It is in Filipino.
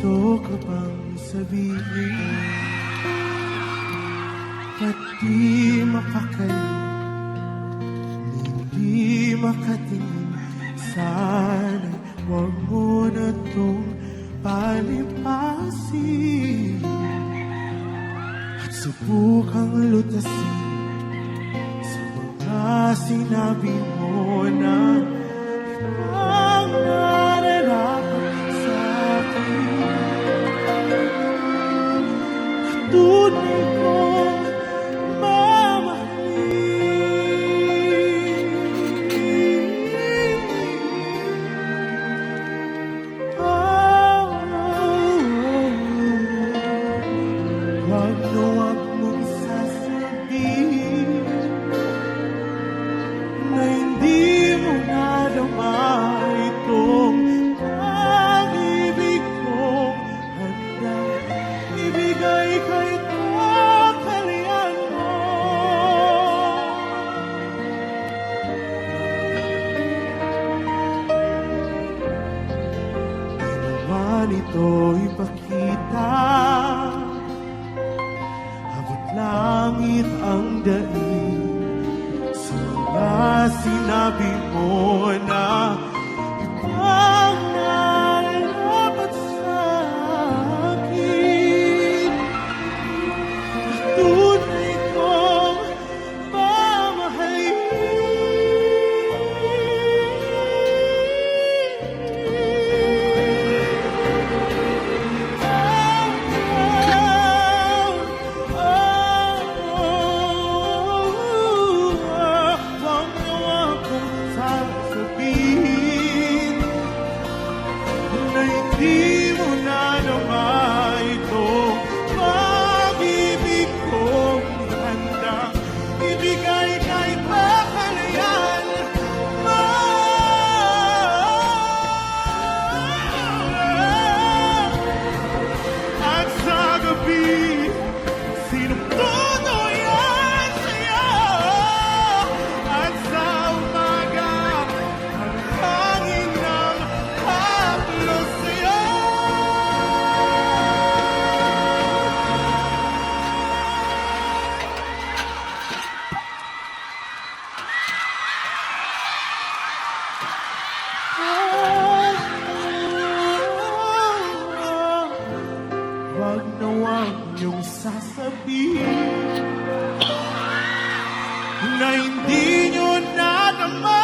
gusto ko bang sabihin? Ba't di mapakali? Hindi makatingin Sana huwag mo na tong palipasin At subukang lutasin Sa mga sinabi mo na Ibang nararapat ibigay kay kakalian mo. Ginawa nito ipakita Abot langit ang daig Sa sinabi mo na Ibang iyong sasabihin na hindi nyo na naman